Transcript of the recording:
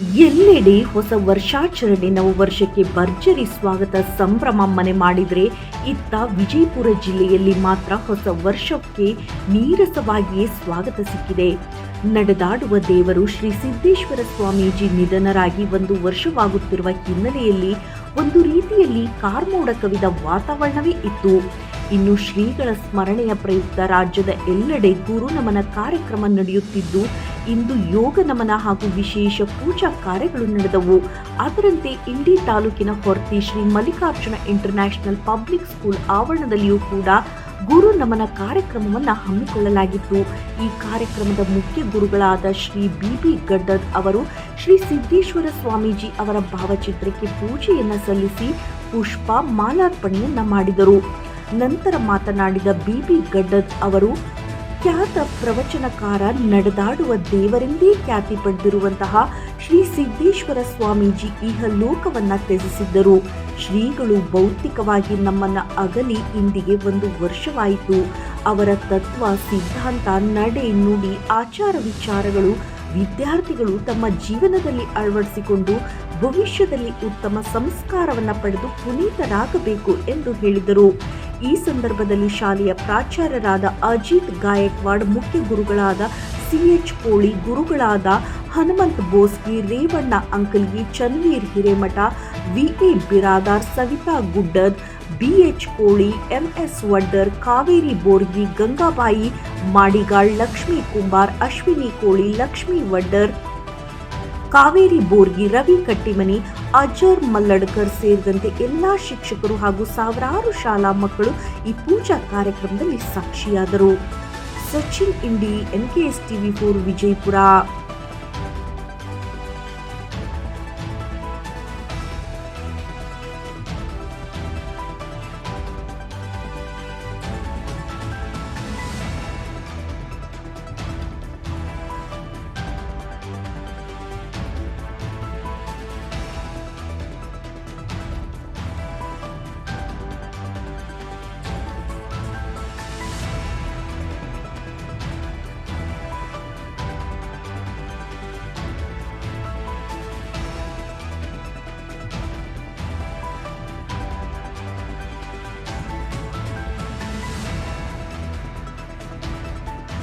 ಎಲ್ಲೆಡೆ ಹೊಸ ವರ್ಷಾಚರಣೆ ನವವರ್ಷಕ್ಕೆ ಭರ್ಜರಿ ಸ್ವಾಗತ ಸಂಭ್ರಮ ಮನೆ ಮಾಡಿದರೆ ಇತ್ತ ವಿಜಯಪುರ ಜಿಲ್ಲೆಯಲ್ಲಿ ಮಾತ್ರ ಹೊಸ ವರ್ಷಕ್ಕೆ ನೀರಸವಾಗಿಯೇ ಸ್ವಾಗತ ಸಿಕ್ಕಿದೆ. ನಡೆದಾಡುವ ದೇವರು ಶ್ರೀ ಸಿದ್ದೇಶ್ವರ ಸ್ವಾಮೀಜಿ ನಿಧನರಾಗಿ ಒಂದು ವರ್ಷವಾಗುತ್ತಿರುವ ಹಿನ್ನೆಲೆಯಲ್ಲಿ ಒಂದು ರೀತಿಯಲ್ಲಿ ಕಾರ್ಮೋಡ ಕವಿದ ವಾತಾವರಣವೇ ಇತ್ತು. ಇನ್ನು ಶ್ರೀಗಳ ಸ್ಮರಣೆಯ ಪ್ರಯುಕ್ತ ರಾಜ್ಯದ ಎಲ್ಲೆಡೆ ಗುರು ನಮನ ಕಾರ್ಯಕ್ರಮ ನಡೆಯುತ್ತಿದ್ದು, ಇಂದು ಯೋಗ ನಮನ ಹಾಗೂ ವಿಶೇಷ ಪೂಜಾ ಕಾರ್ಯಗಳು ನಡೆದವು. ಅದರಂತೆ ಇಂಡಿ ತಾಲೂಕಿನ Horti Shri Mallikarjuna international public school ಆವರಣದಲ್ಲಿಯೂ ಕೂಡ ಗುರು ನಮನ ಕಾರ್ಯಕ್ರಮವನ್ನು ಹಮ್ಮಿಕೊಳ್ಳಲಾಗಿತ್ತು. ಈ ಕಾರ್ಯಕ್ರಮದ ಮುಖ್ಯ ಗುರುಗಳಾದ ಶ್ರೀ ಬಿ ಬಿ ಗಡ್ಡದ್ ಅವರು ಶ್ರೀ ಸಿದ್ದೇಶ್ವರ ಸ್ವಾಮೀಜಿ ಅವರ ಭಾವಚಿತ್ರಕ್ಕೆ ಪೂಜೆಯನ್ನು ಸಲ್ಲಿಸಿ ಪುಷ್ಪ ಮಾಲಾರ್ಪಣೆಯನ್ನ ಮಾಡಿದರು. ನಂತರ ಮಾತನಾಡಿದ ಬಿಬಿ ಬಿ ಗಡ್ಡದ್ ಅವರು, ಖ್ಯಾತ ಪ್ರವಚನಕಾರ ನಡೆದಾಡುವ ದೇವರೆಂದೇ ಖ್ಯಾತಿ ಪಡೆದಿರುವಂತಹ ಶ್ರೀ ಸಿದ್ದೇಶ್ವರ ಸ್ವಾಮೀಜಿ ಇಹಲೋಕವನ್ನ ತ್ಯಜಿಸಿದ್ದರು. ಶ್ರೀಗಳು ಭೌತಿಕವಾಗಿ ನಮ್ಮನ್ನ ಅಗಲಿ ಇಂದಿಗೆ ಒಂದು ವರ್ಷವಾಯಿತು. ಅವರ ತತ್ವ, ಸಿದ್ಧಾಂತ, ನಡೆ, ನುಡಿ, ಆಚಾರ ವಿಚಾರಗಳು ವಿದ್ಯಾರ್ಥಿಗಳು ತಮ್ಮ ಜೀವನದಲ್ಲಿ ಅಳವಡಿಸಿಕೊಂಡು ಭವಿಷ್ಯದಲ್ಲಿ ಉತ್ತಮ ಸಂಸ್ಕಾರವನ್ನು ಪಡೆದು ಪುನೀತರಾಗಬೇಕು ಎಂದು ಹೇಳಿದರು. ಈ ಸಂದರ್ಭದಲ್ಲಿ ಶಾಲೆಯ ಪ್ರಾಚಾರ್ಯರಾದ ಅಜಿತ್ ಗಾಯಕ್ವಾಡ್, ಮುಖ್ಯ ಗುರುಗಳಾದ ಸಿಎಚ್ ಕೋಳಿ ಗುರುಗಳಾದ Hanumant Bosgi, Revanna Ankalgi Chanveer Hiremath VA Biradar, Savita Guddad BH Koli MS Waddar, Kaveri Borgi, Gangabai, Madigal, Lakshmi Kumbar, Ashwini Koli, Lakshmi Waddar, Kaveri ಬೋರ್ಗಿ, Ravi Kattimani Azhar ಮಲ್ಲಡ್ಕರ್ ಸೇರಿದಂತೆ ಎಲ್ಲಾ ಶಿಕ್ಷಕರು ಹಾಗೂ ಸಾವಿರಾರು ಶಾಲಾ ಮಕ್ಕಳು ಈ ಪೂಜಾ ಕಾರ್ಯಕ್ರಮದಲ್ಲಿ ಸಾಕ್ಷಿಯಾದರು. Sachin, Indi, NKS TV for Vijayapura.